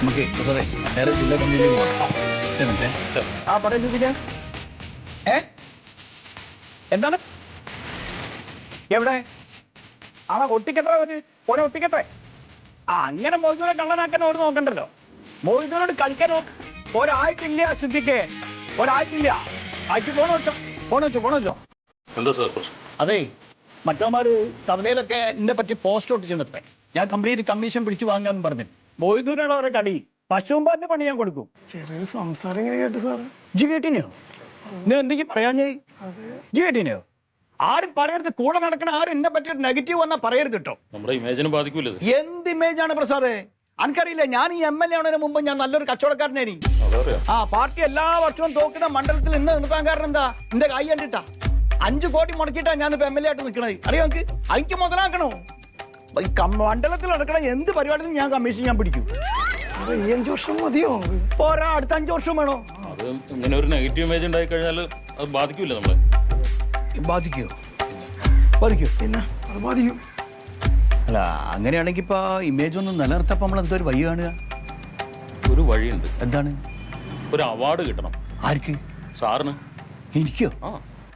നമുക്ക് സാറേ നേരെ ജില്ലാ കമ്മിറ്റിയിൽ പോകാം ആ പറയൂ ഏ? എന്താണ്? എവിടെ? ആണോ ഒട്ടിക്കട്ടെ ഒരു ഓരോ ഒട്ടിക്കട്ടെ. ആ അങ്ങനെ മോഹിതൂരെ കള്ളനാക്കാൻ ഓട് നോക്കണ്ടല്ലോ. മോഹിതോനോട് കളിക്കാൻ ഒരാഴ്ചയില്ല സിദ്ധിക്ക് ഒരാഴ്ചയില്ല ആഴ്ച പോണോ വെച്ചോ പോണോ വെച്ചോ പോണോ വെച്ചോ എന്താ സാർ അതെ മറ്റവന്മാര് തവണയിലൊക്കെ എന്നെ പറ്റി പോസ്റ്റ് ഒട്ടിച്ചിടത്തെ ഞാൻ കംപ്ലീറ്റ് കമ്മീഷൻ പിടിച്ചു വാങ്ങാന്ന് പറഞ്ഞു. മൊയ്തൂരാണ് അവരെ കടി. പശുമ്പാന്റെ പണി ഞാൻ കൊടുക്കും. ചെറിയൊരു സംസാരം ഇങ്ങനെ കേട്ടു സാറ്. ജി കേട്ടിനെയോ? നീ എന്തെങ്കിലും പറയാൻ ജി കേട്ടിനെയോ? ആരും പറയരുത്. കൂടെ നടക്കണ ആരും എന്നെ പറ്റി ഒരു നെഗറ്റീവ് വന്നാൽ പറയരുത് കേട്ടോ. നമ്മുടെ ഇമേജിന് ബാധിക്കില്ല എന്ത് ഇമേജ് ആണ് പ്രസാദേ? എനിക്കറിയില്ല ഞാൻ ഈ എം എൽ എ ആണതിന് മുമ്പ് ഞാൻ നല്ലൊരു കച്ചവടക്കാരനായിരുന്നു. ആ പാർട്ടി എല്ലാ വർഷവും തോക്കുന്ന മണ്ഡലത്തിൽ ഇന്ന് നിർത്താൻ കാരണം എന്താ? എന്റെ കൈ കണ്ടിട്ടാ. അഞ്ചു കോടി മുടക്കിയിട്ടാ ഞാനിപ്പോ എം എൽ എ ആയിട്ട് നിൽക്കണത് അറിയോ നമുക്ക് എനിക്ക് മുതലാക്കണോ? ഈ മണ്ഡലത്തിൽ നടക്കണ എന്ത് പരിപാടിയും ഞാൻ കമ്മീഷൻ ഞാൻ പിടിക്കും. അഞ്ച് വർഷം മതിയോ? പോരാ അടുത്ത അഞ്ചു വർഷം വേണോ? അത് ഇങ്ങനെ ഒരു നെഗറ്റീവ് ഇമേജ് ഉണ്ടായി കഴിഞ്ഞാൽ അത് ബാധിക്കില്ല നമ്മളെ. ബാധിക്കോ? ബാധിക്കോ? പിന്നെ അത് ബാധിക്കും. അല്ല അങ്ങനെയാണെങ്കിൽ ഇപ്പൊ ഇമേജ് ഒന്നും നിലനിർത്തപ്പോ നമ്മൾ എന്തോ ഒരു വഴി കാണുക. ഒരു വഴിയുണ്ട്. എന്താണ്? ഒരു അവാർഡ് കിട്ടണം. ആർക്ക്? സാറിന്. എനിക്കോ? ആ.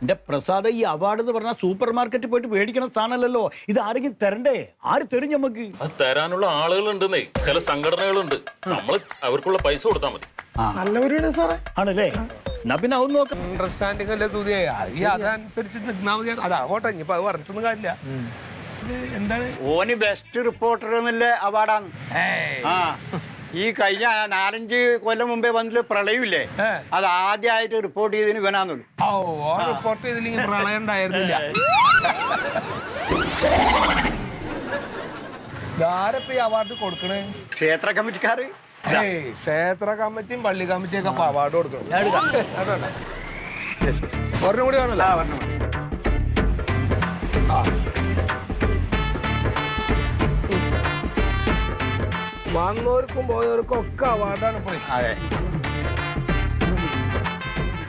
എന്റെ പ്രസാദ ഈ അവാർഡ് എന്ന് പറഞ്ഞാൽ സൂപ്പർ മാർക്കറ്റിൽ പോയിട്ട് മേടിക്കണ സാധനമല്ലല്ലോ. ഇത് ആരെങ്കിലും തരണ്ടേ? ആര് തരും നമുക്ക് അത് തരാനുള്ള ആളുകളുണ്ടെന്നേ. ചില സംഘടനകളുണ്ട്. നമ്മൾ അവർക്കുള്ള പൈസ കൊടുത്താൽ മതി. നല്ല സാറേ. ആണല്ലേ? എന്നാ പിന്നെ അതൊന്നും നോക്കാം. അണ്ടർസ്റ്റാൻഡിംഗ് അല്ലേ സൂര്യ ഈ അതനുസരിച്ച് നിന്നാ മതി. അതാ പോട്ടെ ഇനിയിപ്പോ അത് പറഞ്ഞിട്ടൊന്നും കാര്യമില്ല. ഇത് എന്താണ്? ഓന് ബെസ്റ്റ് റിപ്പോർട്ടർ എന്നുള്ള അവാർഡാണ് ഈ കഴിഞ്ഞ നാലഞ്ച് കൊല്ലം മുമ്പേ വന്നിട്ട് പ്രളയമില്ലേ. അത് ആദ്യമായിട്ട് റിപ്പോർട്ട് ചെയ്തതിന് ഇവനാന്നുള്ളൂ. ഓ റിപ്പോർട്ട് ചെയ്തില്ലെങ്കിൽ പ്രളയം ഉണ്ടായിരുന്നില്ല. ഇതാരപ്പ ഈ അവാർഡ് കൊടുക്കണേ? ക്ഷേത്ര കമ്മിറ്റിക്കാര്. ക്ഷേത്ര കമ്മിറ്റിയും പള്ളി കമ്മിറ്റിയും ഒക്കെ അവാർഡ് കൊടുക്കണം. ഒരെണ്ണം കൂടി വേണല്ലോ ആ. വന്നവർക്കും പോയവർക്കും ഒക്കെ അവാർഡാണ് ഇപ്പോൾ അതെ.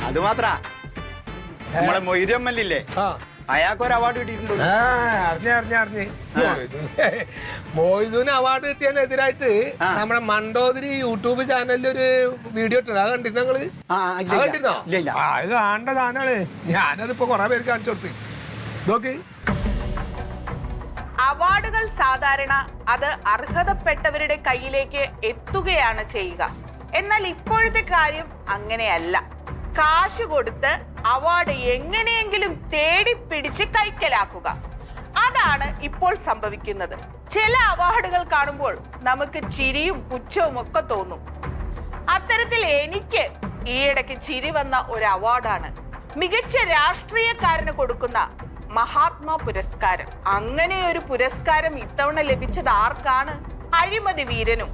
അത് മാത്ര. നമ്മളെ മൊയ്തമ്മല്ലേ ആ. അയാൾക്ക് ഒരു അവാർഡ് കിട്ടിയിട്ടുണ്ട്. ആ, അറിഞ്ഞ് അറിഞ്ഞ് അറിഞ്ഞ്. മോയിദുവിന് അവാർഡ് കിട്ടിയതിനെതിരായിട്ട് ആ. നമ്മുടെ മണ്ടോതിരി യൂട്യൂബ് ചാനലിൽ ഒരു വീഡിയോ ഇട്ടത് അത് കണ്ടിരുന്നോ നിങ്ങൾ? ആ, ഇല്ല, അത് ഇല്ല. കണ്ടിരുന്നോ? ഇല്ല, ഇല്ല. ആ ഇത് കാണേണ്ട സാധനമാണ് ഞാനതിപ്പോ കുറെ പേർക്ക് കാണിച്ചു കൊടുത്ത്. നോക്ക് അവാർഡുകൾ സാധാരണ അത് അർഹതപ്പെട്ടവരുടെ കയ്യിലേക്ക് എത്തുകയാണ് ചെയ്യുക. എന്നാൽ ഇപ്പോഴത്തെ കാര്യം അങ്ങനെയല്ല. കാശ് കൊടുത്ത് അവാർഡ് എങ്ങനെയെങ്കിലും തേടിപ്പിടിച്ച് കൈക്കലാക്കുക. അതാണ് ഇപ്പോൾ സംഭവിക്കുന്നത്. ചില അവാർഡുകൾ കാണുമ്പോൾ നമുക്ക് ചിരിയും പുച്ഛവും ഒക്കെ തോന്നും. അത്തരത്തിൽ എനിക്ക് ഈയിടയ്ക്ക് ചിരി വന്ന ഒരു അവാർഡാണ്. മികച്ച രാഷ്ട്രീയക്കാരന് കൊടുക്കുന്ന മഹാത്മാ പുരസ്കാരം. അങ്ങനെ ഒരു പുരസ്കാരം ഇത്തവണ ലഭിച്ചത് ആർക്കാണ്? അഴിമതി വീരനും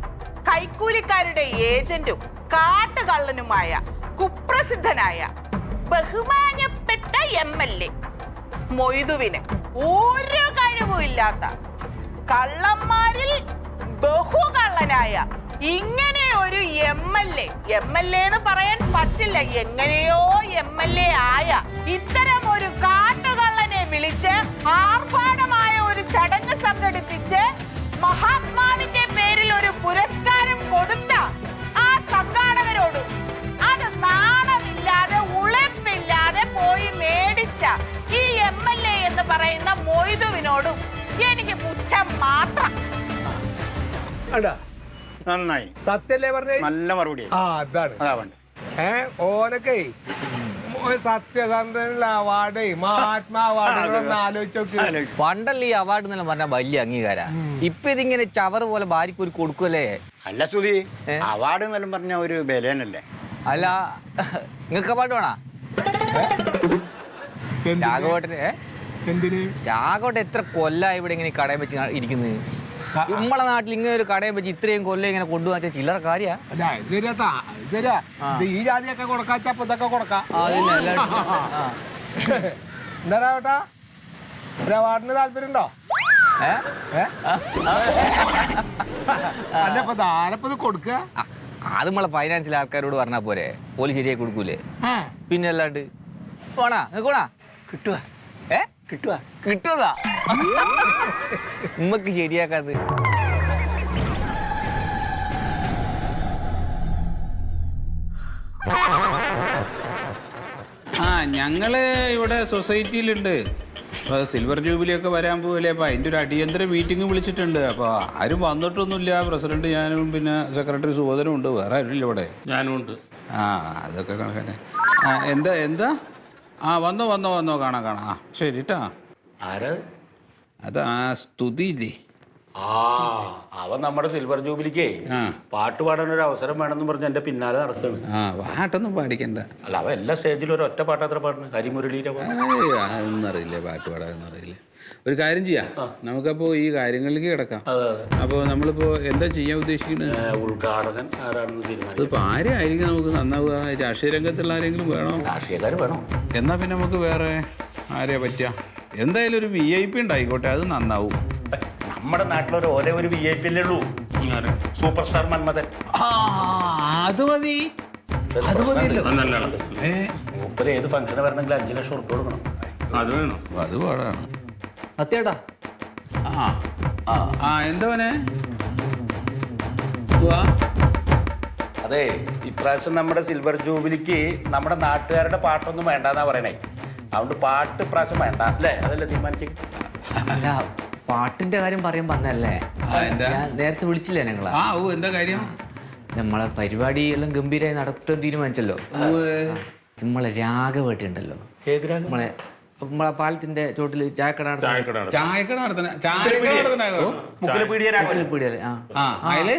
കൈക്കൂലിക്കാരുടെ ഏജന്റും കാട്ടുകള്ളനുമായ കുപ്രസിദ്ധനായ ബഹുമാനപ്പെട്ട എം എൽ എ. മൊയ്തുവിന് ഒരു കഴിവും ഇല്ലാത്ത കള്ളന്മാരിൽ ബഹുകള്ളനായ ഇങ്ങനെ ഒരു M L A. M L എന്ന് പറയാൻ പറ്റില്ല. എങ്ങനെയോ എം എൽ എ ആയ ഇത്തരം ഒരു കാട്ടുകള്ളനെ വിളിച്ച് ആർഭാടമായ ഒരു ചടങ്ങ് സംഘടിപ്പിച്ച് മഹാത്മാവിന്റെ പേരിൽ ഒരു പുരസ്കാരം കൊടുത്ത ആ സംഘാടകരോട് അത് നാണമില്ലാതെ ഉളപ്പില്ലാതെ പോയി മേടിച്ച ഈ എം എൽ എ എന്ന് പറയുന്ന മൊയ്തുവിനോടും എനിക്ക് പുച്ഛം മാത്രം. നന്നായി. സത്യല്ലേ പറഞ്ഞ നല്ല മറുപടി ആ അതാണ്. അതാ ഏ ഓനൊക്കെ സത്യസന്ധനുള്ള അവാർഡ് മഹാത്മാ അവാർഡുകളൊന്ന് ആലോചിച്ച് നോക്ക്. പണ്ടല്ല ഈ അവാർഡ് എന്നെല്ലാം പറഞ്ഞ വലിയ അംഗീകാര. ഇപ്പൊ ഇതിങ്ങനെ ചവർ പോലെ ഭാര്യക്ക് ഒരു കൊടുക്കുമല്ലേ അല്ല സുധി അവാർഡ് എന്നെല്ലാം പറഞ്ഞ ഒരു ബലേനല്ലേ അല്ല നിങ്ങൾക്ക് അവാർഡ് വേണോ? രാഘവട്ടന് രാഘവട്ടൻ എത്ര കൊല്ലായി ഇവിടെ ഇങ്ങനെ കടയിൽ കടയും വെച്ച് ഇരിക്കുന്നത്? നമ്മളെ നാട്ടിൽ ഇങ്ങനെ ഒരു കടയെ വെച്ച് ഇത്രയും കൊല്ലം ഇങ്ങനെ കൊണ്ടുവച്ച ചില്ലറ ശരിയാ ഈ ജാതിയൊക്കെ കൊടുക്കാച്ച അപ്പൊ ഇതൊക്കെ കൊടുക്കാം. എന്താ രാവട്ടാ ഒരു അവാർഡിന് താല്പര്യമുണ്ടോ ഏ? അല്ല കൊടുക്കുക അത് നമ്മളെ ഫൈനാൻഷ്യൽ ആൾക്കാരോട് പറഞ്ഞാ പോരെ. പോലീസ് ശരിയായി കൊടുക്കൂലേ? പിന്നെ അല്ലാണ്ട്. വേണാ നിങ്ങൾക്കോണാ കിട്ടുക കിട്ടുക കിട്ടുന്നതാ? ഉമ്മക്ക് ശരിയാക്കാത്. ആ ഞങ്ങൾ ഇവിടെ സൊസൈറ്റിയിലുണ്ട്. സിൽവർ ജൂബിലി ഒക്കെ വരാൻ പോവില്ലേ? അപ്പൊ അതിന്റെ ഒരു അടിയന്തര മീറ്റിംഗ് വിളിച്ചിട്ടുണ്ട്. അപ്പൊ ആരും വന്നിട്ടൊന്നുമില്ല. പ്രസിഡന്റ് ഞാനും പിന്നെ സെക്രട്ടറി സുബോധനും ഉണ്ട്. വേറെ ആരുമില്ല ഇവിടെ. ഞാനും ഉണ്ട്. ആ അതൊക്കെ കണക്കന്നെ. എന്താ എന്താ? ആ വന്നോ വന്നോ വന്നോ കാണാം കാണാം. ആ ശരി ട്ടാ ആരാ? അത് ആ സ്തുതിയില്ലേ? ആ അവൻ നമ്മുടെ സിൽവർ ജൂബിലിക്കേ ആ. പാട്ട് പാടാൻ ഒരു അവസരം വേണമെന്ന് പറഞ്ഞ് എന്റെ പിന്നാലെ നടത്തുന്നു ആ പാട്ടൊന്നും പാടിക്കണ്ട. അല്ല അവൻ എല്ലാ സ്റ്റേജിലും ഒരു ഒറ്റ പാട്ട് അത്ര പാടുന്നു? ഹരിമുരളീരെ പാട്ട്. ഏയ്, അതൊന്നും അറിയില്ല പാട്ട് പാടാനൊന്നും അറിയില്ല. ഒരു കാര്യം ചെയ്യാം. നമുക്കപ്പോ ഈ കാര്യങ്ങളിലേക്ക് കിടക്കാം. അപ്പൊ നമ്മളിപ്പോ അപ്പോൾ നമ്മളിപ്പോൾ എന്താ ചെയ്യാൻ ഉദ്ദേശിക്കുന്നത്? തീരുമാനിക്കും. അതിപ്പോൾ ആരെയായിരിക്കും നമുക്ക് നന്നാവുക? രാഷ്ട്രീയ രംഗത്തുള്ള ആരെങ്കിലും വേണോ? രാഷ്ട്രീയക്കാർ വേണോ. എന്നാൽ പിന്നെ നമുക്ക് വേറെ ആരെയാ പറ്റുക എന്തായാലും ഒരു വി ഐ പി ഉണ്ടായിക്കോട്ടെ അത് നന്നാവും. നമ്മുടെ നാട്ടിലൊരു ഒരേ ഒരു വി ഐ പി അല്ലേ ഉള്ളൂ? Super star Manmadhan. ആ, അത് മതി. അത് മതിയല്ലോ. ഏ. മൂപ്പര് ഏത് ഫംഗ്ഷന് വരണമെങ്കിൽ അഞ്ചു ലക്ഷം ഉറപ്പ് കൊടുക്കണം. അത് വേണം. അത് പാടാണ്. ആ ആ അതെ ഇപ്രാവശ്യം നമ്മുടെ സിൽവർ ജൂബിലിക്ക് നമ്മുടെ നാട്ടുകാരുടെ പാട്ടൊന്നും വേണ്ടെന്നാ പറയണേ. അതുകൊണ്ട് പാട്ട് ഇപ്രാവശ്യം വേണ്ട അല്ലേ? അതല്ലേ തീരുമാനിച്ചു? പാട്ടിന്റെ കാര്യം പറയാൻ പറഞ്ഞല്ലേ എന്താ? നേരത്തെ വിളിച്ചില്ലേ ഞങ്ങൾ ആ ഓ എന്താ കാര്യം? നമ്മളെ പരിപാടി എല്ലാം ഗംഭീരമായി നടത്തും തീരുമാനിച്ചല്ലോ. നമ്മളെ ഏത് നമ്മളെ നമ്മളെ പാലത്തിന്റെ ചോട്ടിൽ ചായക്കട നടത്തുന്ന ചായക്കട നടത്തണ ചായക്കട നടത്തണ മുക്കിലെ പീടിയ. പീടികയിൽ, ആ. ആ അയൽ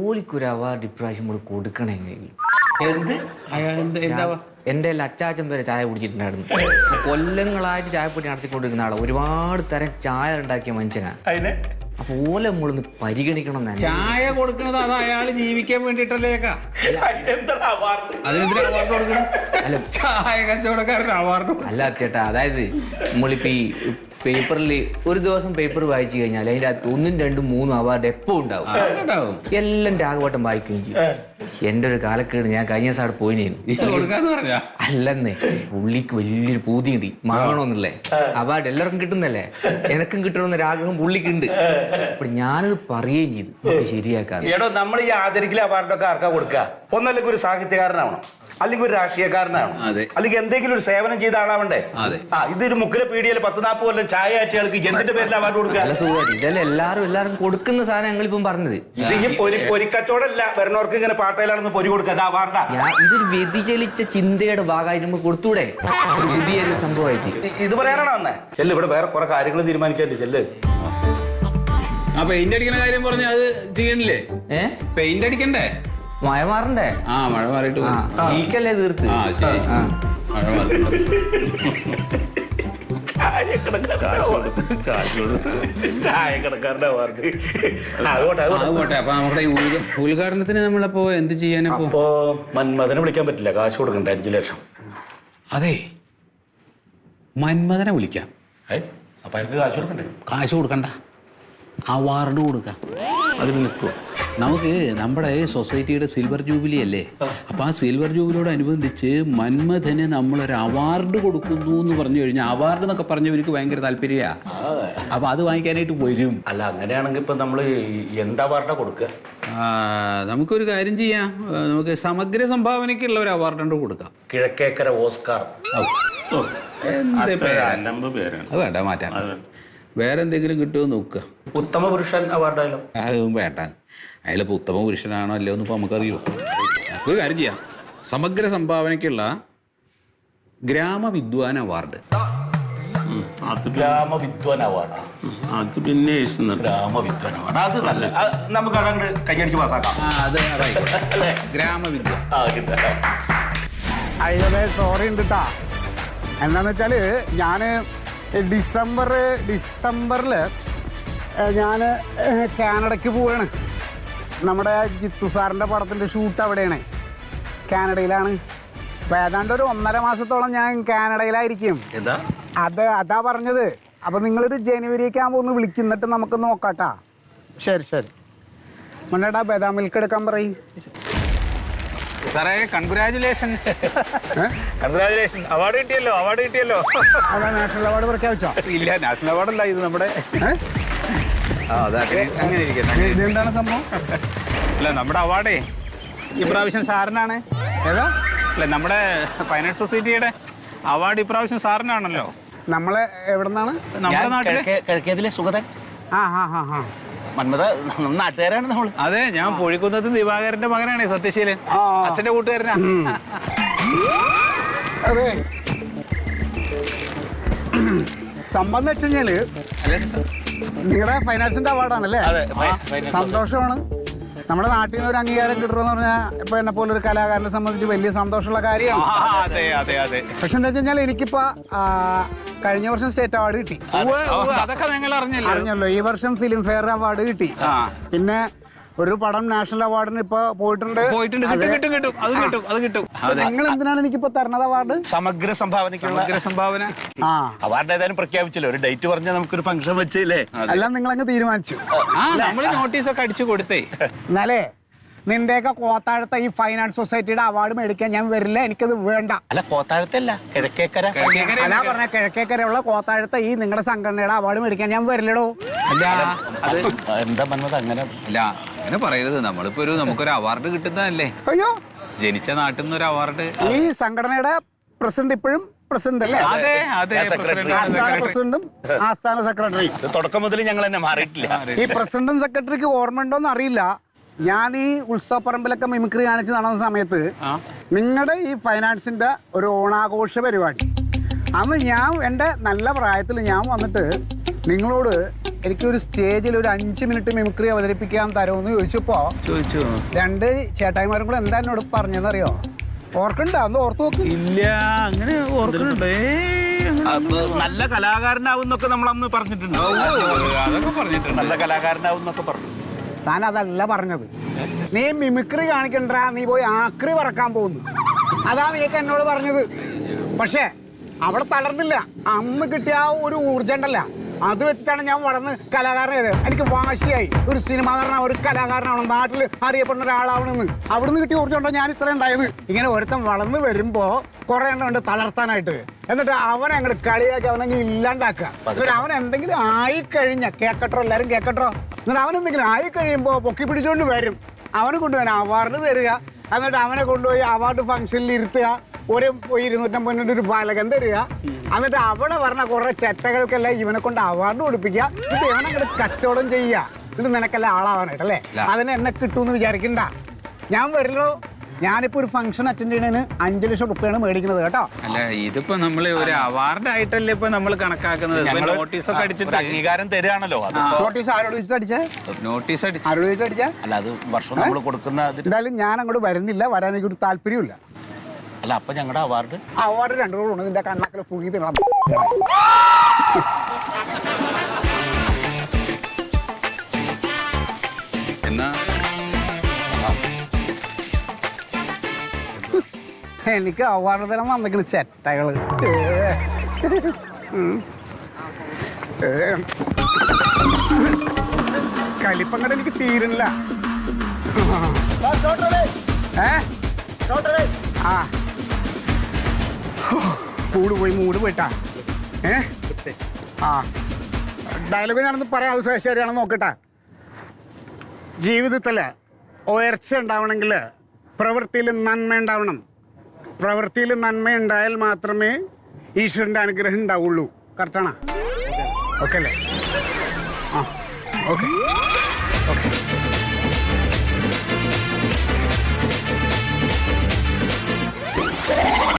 ഓലിക്കൊരു അവാർഡ് ഇപ്രാവശ്യം കൂടെ കൊടുക്കണമെങ്കിൽ എന്ത്? അയാൾ എന്താ എന്താ? എന്റെ എല്ലാ അച്ചാച്ചൻ വരെ ചായ കുടിച്ചിട്ടുണ്ടായിരുന്നു. കൊല്ലങ്ങളായിട്ട് ചായപ്പൊടി നടത്തിക്കൊണ്ടിരിക്കുന്ന ആളാണ് ഒരുപാട് തരം ചായ ഉണ്ടാക്കിയ മനുഷ്യനാണ് അതിന്? അപ്പൊ ഓലെ നമ്മളൊന്ന് പരിഗണിക്കണം തന്നെ ചായ കൊടുക്കണത് അത് അയാൾ ജീവിക്കാൻ വേണ്ടിട്ടല്ലേക്കാ അവാർഡ് കൊടുക്കണം അല്ല. ചായ അവാർഡ് അല്ല ചേട്ടാ അതായത് നമ്മളിപ്പോ ഈ പേപ്പറിൽ ഒരു ദിവസം പേപ്പർ വായിച്ചു കഴിഞ്ഞാൽ അതിന്റെ അകത്ത് ഒന്നും രണ്ടും മൂന്നും അവാർഡ് എപ്പോ ഉണ്ടാവും? ഉണ്ടാവും. എല്ലാം രാഘവട്ടം വായിക്കുകയും ചെയ്യും. എന്റെ ഒരു കാലക്കേട് ഞാൻ കഴിഞ്ഞ ദിവസം അവിടെ പറഞ്ഞാ? അല്ലെന്നേ പുള്ളിക്ക് വലിയൊരു പൂതിയുണ്ട് വാങ്ങണമെന്നല്ലേ അവാർഡ് എല്ലാവർക്കും കിട്ടുന്നല്ലേ? എനക്കും കിട്ടണമെന്നൊരു ആഗ്രഹം പുള്ളിക്കുണ്ട് അപ്പൊ ഞാനത് പറയുകയും ചെയ്തു. നമുക്ക് എടോ നമ്മൾ ഈ ആദരിക്കൽ അവാർഡൊക്കെ ആർക്കാ കൊടുക്കുക ഒന്നല്ലേ ഒരു സാഹിത്യകാരനാവണം. അല്ലെങ്കിൽ ഒരു രാഷ്ട്രീയക്കാരനാണ്. അല്ലെങ്കിൽ എന്തെങ്കിലും ഒരു സേവനം ചെയ്ത ആളാവണ്ടേ? ആ ഇതൊരു മുക്കര പീഡിയയിൽ പത്ത് നാൽപ്പത് കൊല്ലം ചായ ആറ്റിയ ആൾക്ക് എന്തിന്റെ പേരിൽ അവാർഡ് കൊടുക്കുക? ഇതല്ലേ എല്ലാവരും എല്ലാവർക്കും കൊടുക്കുന്ന സാധനം ഞങ്ങൾ ഇപ്പം പറഞ്ഞത്. ഇത് ഈ പൊരി പൊരിക്കച്ചവടമല്ല. വരുന്നവർക്ക് ഇങ്ങനെ പാട്ടയിലാണെന്ന് പൊരി കൊടുക്കുക. അത് അവാർഡാ. ഞാൻ ഇതൊരു വ്യതിചലിച്ച ചിന്തയുടെ ഭാഗമായിട്ട് നമുക്ക് കൊടുത്തൂടെ? പുതിയൊരു സംഭവമായിട്ട്. ഇത് പറയാനാണോ വന്നേ ചെല്ല് ഇവിടെ വേറെ കുറെ കാര്യങ്ങൾ തീരുമാനിക്കാണ്ട് ചെല്ല്. ആ പെയിന്റ് അടിക്കണ കാര്യം പറഞ്ഞ അത് ചെയ്യണില്ലേ? പെയിന്റ് അടിക്കണ്ടേ? മഴ മാറണ്ടേ? ആ മഴ മാറിയിട്ട്. ഈക്കല്ലേ തീർത്ത് ആ. ശരി. ആ. മഴ മാറി അതുകൊട്ടെ അപ്പൊ നമ്മുടെ ഉദ്ഘാടനത്തിന് നമ്മളപ്പോ എന്ത് ചെയ്യാനപ്പോ അപ്പോ മന്മഥനെ വിളിക്കാൻ പറ്റില്ല. കാശ് കൊടുക്കണ്ടേ അഞ്ചു ലക്ഷം. അതെ. മന്മഥനെ വിളിക്കാം. അപ്പൊ അയാൾക്ക് കാശ് കൊടുക്കണ്ടേ? കാശ് കൊടുക്കണ്ട. അവാർഡ് കൊടുക്കാം. അതിന് നിൽക്കുമോ നമുക്ക് നമ്മുടെ സൊസൈറ്റിയുടെ സിൽവർ ജൂബിലി അല്ലേ? അപ്പൊ ആ സിൽവർ ജൂബിലിയോട് അനുബന്ധിച്ച് മന്മഥന് നമ്മളൊരു അവാർഡ് കൊടുക്കുന്നു എന്ന് പറഞ്ഞു കഴിഞ്ഞാൽ അവാർഡ് എന്നൊക്കെ പറഞ്ഞവർക്ക് ഭയങ്കര താല്പര്യമാണ് അപ്പൊ അത് വാങ്ങിക്കാനായിട്ട് വരും. അല്ല അങ്ങനെയാണെങ്കിൽ ഇപ്പൊ നമ്മൾ എന്താ അവാർഡാ കൊടുക്കുക നമുക്കൊരു കാര്യം ചെയ്യാം. നമുക്ക് സമഗ്ര സംഭാവനയ്ക്കുള്ള ഒരു അവാർഡ് ഉണ്ട് കൊടുക്കാം. കിഴക്കേക്കര ഓസ്കാർ. ഔ. എന്ത് പേരാ? പേരാണ്. അത് വേണ്ട മാറ്റാം. വേറെ എന്തെങ്കിലും കിട്ടുമോ നോക്കുക ഉത്തമ പുരുഷൻ അവാർഡായാലും? അതും വേണ്ട. അയാളിപ്പോൾ ഉത്തമ പുരുഷനാണോ അല്ലയോ എന്ന് ഇപ്പോൾ നമുക്കറിയോ. ഒരു കാര്യം ചെയ്യാം. സമഗ്ര സംഭാവനയ്ക്കുള്ള ഗ്രാമവിദ്വാൻ അവാർഡ്. അത് ഗ്രാമവിദ്വാൻ അവാർഡാ. അത് പിന്നെ. ഗ്രാമവിദ്വാൻ അവാർഡ്. അത് നല്ല നമുക്ക് കൈയടിച്ച് പാസ്സാക്കാം. അത് ഗ്രാമവിദ്വാൻ സോറി ഉണ്ട് കേട്ടാ. എന്താന്ന് വെച്ചാൽ ഞാൻ ഡിസംബർ ഡിസംബറിൽ ഞാൻ കാനഡക്ക് പോവാണ്. നമ്മുടെ ജിത്തു സാറിന്റെ പടത്തിന്റെ ഷൂട്ട് അവിടെയാണ്. കാനഡയിലാണ്. അപ്പോൾ ഏതാണ്ട് ഒരു ഒന്നര മാസത്തോളം ഞാൻ കാനഡയിലായിരിക്കും. എന്താ? അത് അതാ പറഞ്ഞത്. അപ്പോൾ നിങ്ങളൊരു ജനുവരിയൊക്കെ ആകുമ്പോൾ ഒന്ന് വിളിക്കുന്നിട്ട് നമുക്ക് നോക്കാട്ടാ. ശരി ശരി. മുന്നേട്ടാ ബദാം മിൽക്ക് എടുക്കാൻ പറയും. സാറേ കൺഗ്രാചുലേഷൻസ് കൺഗ്രാചുലേഷൻ അവാർഡ് കിട്ടിയല്ലോ അവാർഡ് കിട്ടിയല്ലോ. അതാ നാഷണൽ അവാർഡ് പ്രഖ്യാപിച്ചോ? ഇല്ല നാഷണൽ അവാർഡല്ല ഇത് നമ്മുടെ ആ അതെ അങ്ങനെ ഇരിക്കട്ടെ ഇതെന്താണ് സംഭവം? അല്ല നമ്മുടെ അവാർഡേ ഇപ്രാവശ്യം സാറിനാണ്. ഏതാ? അല്ല നമ്മുടെ ഫൈനാൻസ് സൊസൈറ്റിയുടെ അവാർഡ് ഇപ്രാവശ്യം സാറിനാണല്ലോ. നമ്മളെ എവിടെ നിന്നാണ് നമ്മുടെ നാട്ടിലെ? കിഴക്കേതിലെ സുഗതൻ. ആ ഹാ ഹാ ഹാ മന്മത നാട്ടുകാരാണ് നമ്മൾ അതെ ഞാൻ പൊഴിക്കുന്നത്ത് ദിവാകരന്റെ മകനാണ് സത്യശീലൻ. അച്ഛന്റെ കൂട്ടുകാരനാ. അതെ. സംബന്ധം വെച്ച് കഴിഞ്ഞാൽ നിങ്ങളുടെ ഫൈനാൻസിന്റെ അവാർഡാണല്ലേ അതെ, സന്തോഷമാണ്. നമ്മുടെ നാട്ടിൽ നിന്ന് ഒരു അംഗീകാരം കിട്ടുമെന്ന് പറഞ്ഞാൽ ഇപ്പൊ എന്നെ പോലെ ഒരു കലാകാരനെ സംബന്ധിച്ച് വലിയ സന്തോഷമുള്ള കാര്യമാണ്. ആ, അതെ അതെ അതെ. പക്ഷെ എന്താ വെച്ച് കഴിഞ്ഞാൽ എനിക്കിപ്പോ കഴിഞ്ഞ വർഷം സ്റ്റേറ്റ് അവാർഡ് കിട്ടി. അതൊക്കെ നിങ്ങൾ അറിഞ്ഞല്ലോ? അറിഞ്ഞല്ലോ. ഈ വർഷം ഫിലിം ഫെയർ അവാർഡ് കിട്ടി. പിന്നെ ഒരു പടം നാഷണൽ അവാർഡിന് ഇപ്പൊ പോയിട്ടുണ്ട്. പോയിട്ടുണ്ട്. കിട്ടും കിട്ടും കിട്ടും. അത് കിട്ടും അത് കിട്ടും. നിങ്ങൾ എന്തിനാണ് എനിക്കിപ്പോ തരണത് അവാർഡ്? സമഗ്ര സംഭാവനയ്ക്കുള്ള സമഗ്ര സംഭാവന. ആ. അവാർഡ് ഏതായാലും പ്രഖ്യാപിച്ചല്ലോ? ഒരു ഡേറ്റ് പറഞ്ഞാൽ നമുക്കൊരു ഫംഗ്ഷൻ വെച്ചില്ലേ? എല്ലാം നിങ്ങൾ അങ്ങ് തീരുമാനിച്ചു. നമ്മൾ നോട്ടീസ് ഒക്കെ അടിച്ചു കൊടുത്തേ. എന്നാലേ നിന്റെയൊക്കെ കോത്താഴത്തെ ഈ ഫൈൻ ഫൈനാൻസ് സൊസൈറ്റിയുടെ അവാർഡ് മേടിക്കാൻ ഞാൻ വരില്ല. എനിക്കത് വേണ്ട. അല്ല കോത്താഴത്തല്ല കിഴക്കേക്കര. അല്ല പറഞ്ഞ കിഴക്കേക്കരയുള്ള കോത്താഴത്തെ ഈ നിങ്ങളുടെ സംഘടനയുടെ അവാർഡ് മേടിക്കാൻ ഞാൻ വരില്ലടോ. അല്ല അത് എന്താ പറഞ്ഞത് അങ്ങനെ? അല്ല അങ്ങനെ പറയരുത്. നമ്മളിപ്പോ ഒരു നമുക്കൊരു അവാർഡ് കിട്ടുന്നതല്ലേ? അയ്യോ. ജനിച്ച നാട്ടിൽ നിന്ന് ഒരു അവാർഡ് ഈ സംഘടനയുടെ പ്രസിഡന്റ് ഇപ്പോഴും പ്രസിഡന്റ് അല്ലേ? അതെ അതെ. പ്രസിഡന്റ്, ആസ്ഥാന സെക്രട്ടറി പ്രസിഡന്റും ആസ്ഥാന സെക്രട്ടറിയും ഇത് തുടക്കം മുതൽ ഞങ്ങൾ തന്നെ മാറിയിട്ടില്ല. ഈ പ്രസിഡന്റും സെക്രട്ടറിക്ക് ഓർമ്മ ഉണ്ടോന്ന് അറിയില്ല. ഞാൻ ഈ ഉത്സവപ്പറമ്പിലൊക്കെ മിമിക്രി കാണിച്ച് നടന്ന സമയത്ത് നിങ്ങളുടെ ഈ ഫൈനാൻസിന്റെ ഒരു ഓണാഘോഷ പരിപാടി. അന്ന് ഞാൻ എന്റെ നല്ല പ്രായത്തിൽ ഞാൻ വന്നിട്ട് നിങ്ങളോട് എനിക്ക് ഒരു സ്റ്റേജിൽ ഒരു അഞ്ച് മിനിറ്റ് മിമിക്രി അവതരിപ്പിക്കാൻ തരുമെന്ന് ചോദിച്ചപ്പോ ചോദിച്ചു. രണ്ട് ചേട്ടായിമാരും കൂടെ എന്താ എന്നോട് പറഞ്ഞെന്നറിയോ ഓർക്കണ്ട അന്ന് ഓർത്തു നോക്ക്. ഇല്ല അങ്ങനെ ഓർക്കുന്നുണ്ട്. നല്ല കലാകാരനാവും എന്നൊക്കെ നമ്മൾ അന്ന് പറഞ്ഞിട്ടുണ്ട്. അതൊക്കെ പറഞ്ഞിട്ടുണ്ട്. നല്ല കലാകാരനാവും എന്നൊക്കെ പറഞ്ഞു. താൻ അതല്ല പറഞ്ഞത്. നീ മിമിക്രി കാണിക്കണ്ട നീ പോയി ആക്രി പറക്കാൻ പോകുന്നു. അതാ നീക്ക് എന്നോട് പറഞ്ഞത്. പക്ഷേ അവിടെ തളർന്നില്ല. അന്ന് കിട്ടിയ ആ ഒരു ഊർജം ഉണ്ടല്ല. അത് വെച്ചിട്ടാണ് ഞാൻ വളർന്ന് കലാകാരനായത് എനിക്ക് വാശിയായി. ഒരു സിനിമ ഒരു കലാകാരനാവണം. നാട്ടിൽ അറിയപ്പെടുന്ന ഒരാളാവണമെന്ന്. അവിടുന്ന് കിട്ടിയ ഊർജം ഉണ്ടോ ഞാൻ ഇത്ര ഉണ്ടായത്. ഇങ്ങനെ ഒരുത്തൻ വളർന്ന് വരുമ്പോ കുറെ എണ്ണം ഉണ്ട് തളർത്താനായിട്ട്. എന്നിട്ട് അവനെ അങ്ങോട്ട് കളിയാക്കി അവനെ ഇല്ലാണ്ടാക്കുക. അവൻ എന്തെങ്കിലും ആയി കഴിഞ്ഞ കേക്കട്ടോ എല്ലാരും കേക്കട്ടോ. എന്നിട്ട് അവൻ എന്തെങ്കിലും ആയി കഴിയുമ്പോ പൊക്കി പിടിച്ചോണ്ട് വരും. അവനെ കൊണ്ടുവരാൻ അവാർഡ് തരിക. എന്നിട്ട് അവനെ കൊണ്ടുപോയി അവാർഡ് ഫംഗ്ഷനിൽ ഇരുത്തുക. ഒരു ഇരുന്നൂറ്റമ്പതിന്റെ ഒരു ബാലകം തരിക. എന്നിട്ട് അവിടെ പറഞ്ഞ കുറെ ചെറ്റകൾക്കെല്ലാം ഇവനെ കൊണ്ട് അവാർഡ് കൊടുപ്പിക്കുക. ഇത് ഇവനെ കൂടെ കച്ചവടം ചെയ്യുക. എന്നിട്ട് നിനക്കെല്ലാം ആളാവാനായിട്ടല്ലേ അതിന് എന്നെ കിട്ടുമെന്ന് വിചാരിക്കണ്ട. ഞാൻ വരില്ലോ. ഞാനിപ്പോ ഒരു ഫംഗ്ഷൻ അറ്റൻഡ് ചെയ്യുന്നതിന് അഞ്ച് ലക്ഷം റുപ്യാണ് മേടിക്കുന്നത് കേട്ടോ. അല്ല ഇതിപ്പോ നമ്മൾ ഒരു അവാർഡ് ആയിട്ടല്ലേ ഇപ്പൊ നമ്മൾ കണക്കാക്കുന്നത്? നോട്ടീസ് ഒക്കെ അടിച്ചിട്ട് അംഗീകാരം തരികയാണല്ലോ അത് നോട്ടീസ് ആരോട് വിളിച്ചടിച്ചേ അടിച്ചേ? നോട്ടീസ് അടിച്ച്. ആരോട് ചോദിച്ചിട്ട് അടിച്ചേ? അല്ല അത് വർഷം നമ്മൾ കൊടുക്കുന്ന അതിന് എന്തായാലും ഞാൻ അങ്ങോട്ട് വരുന്നില്ല. വരാൻ എനിക്കൊരു താല്പര്യമില്ല അല്ല അപ്പൊ ഞങ്ങളുടെ അവാർഡ് അവാർഡ് രണ്ടു ഉണ്ട് നിന്റെ കണ്ണാക്കൽ പുങ്ങി തിന്നണം. എന്നാ? എനിക്ക് അവാർഡ് തരാൻ വന്നിരിക്കുന്ന ചെട്ടകൾ. കലിപ്പങ്ങടെ എനിക്ക് തീരുന്നില്ല. ആ. മൂട് പോയി മൂട് പോയിട്ടാ. ഏ? ആ. ഡയലോഗ് ഞാനൊന്ന് പറയാം അത് ശരിയാണെന്ന് നോക്കട്ടെ. ജീവിതത്തിൽ ഉയർച്ച ഉണ്ടാവണമെങ്കിൽ പ്രവൃത്തിയിൽ നന്മ ഉണ്ടാവണം. പ്രവൃത്തിയിൽ നന്മ ഉണ്ടായാൽ മാത്രമേ ഈശ്വരന്റെ അനുഗ്രഹം ഉണ്ടാവുള്ളൂ. കറക്റ്റാണോ ഓക്കെ അല്ലേ? ആ ഓക്കെ ഓക്കെ